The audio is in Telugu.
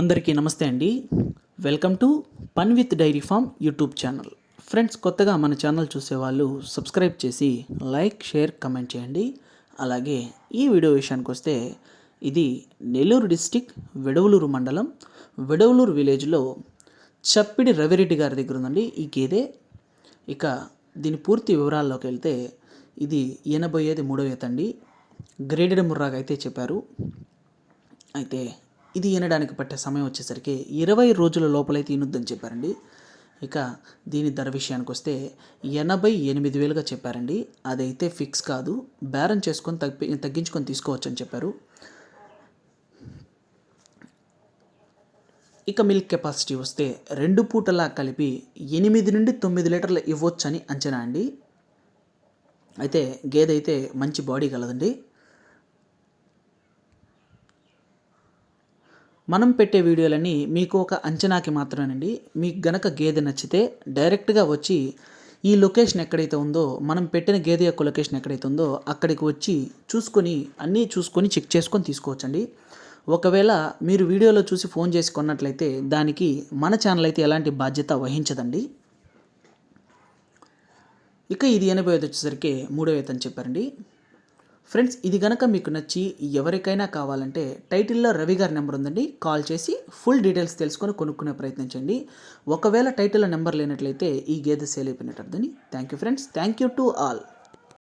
అందరికీ నమస్తే అండి. Welcome to fun with dairy farm YouTube channel friends కొత్తగా మన ఛానల్ చూసేవాళ్ళు సబ్స్క్రైబ్ చేసి లైక్ షేర్ కమెంట్ చేయండి. అలాగే ఈ వీడియో విషయానికి వస్తే ఇది నెల్లూరు డిస్టిక్ వెడవలూరు మండలం. వెడవలూరు విలేజ్లో చప్పిడి రవిరెడ్డి గారి దగ్గర ఉందండి. ఈ గేదె. ఇక దీని పూర్తి వివరాల్లోకి వెళ్తే ఇది ఎనభై ఐదు మూడవ అండి గ్రేడెడ్ ముర్రాగా అయితే చెప్పారు. అయితే ఇది ఈనడానికి పట్టే సమయం వచ్చేసరికి ఇరవై రోజుల లోపలైతే ఈనుద్దని చెప్పారండి. ఇక దీని ధర విషయానికి వస్తే ఎనభై ఎనిమిది వేలుగా చెప్పారండి. అదైతే ఫిక్స్ కాదు. బేరం చేసుకొని తగ్గి తగ్గించుకొని తీసుకోవచ్చు అని చెప్పారు. ఇక మిల్క్ కెపాసిటీ వస్తే రెండు పూటలా కలిపి ఎనిమిది నుండి తొమ్మిది లీటర్లు ఇవ్వచ్చని అంచనా అండి. అయితే గేదె అయితే మంచి బాడీ కలదండి మనం పెట్టే వీడియోలన్నీ మీకు ఒక అంచనాకి మాత్రమేనండి. మీకు గనక గేదె నచ్చితే డైరెక్ట్గా వచ్చి ఈ లొకేషన్ ఎక్కడైతే ఉందో మనం పెట్టిన గేదె యొక్క లొకేషన్ ఎక్కడైతే ఉందో అక్కడికి వచ్చి చూసుకొని అన్నీ చూసుకొని చెక్ చేసుకొని తీసుకోవచ్చండి. ఒకవేళ మీరు వీడియోలో చూసి ఫోన్ చేసి కొన్నట్లయితే దానికి మన ఛానల్ అయితే ఎలాంటి బాధ్యత వహించదండి. ఇక ఇది ఎనభై ఐదు వచ్చేసరికి మూడో అని చెప్పారండి. ఫ్రెండ్స్ ఇది కనుక మీకు నచ్చి ఎవరికైనా కావాలంటే టైటిల్లో రవి గారి నెంబర్ ఉందండి. కాల్ చేసి ఫుల్ డీటెయిల్స్ తెలుసుకొని కొనుక్కునే ప్రయత్నించండి. ఒకవేళ టైటిల్లో నెంబర్ లేనట్లయితే ఈ గేదె సేల్ అయిపోయినట్టు thank you friends. Thank you to all.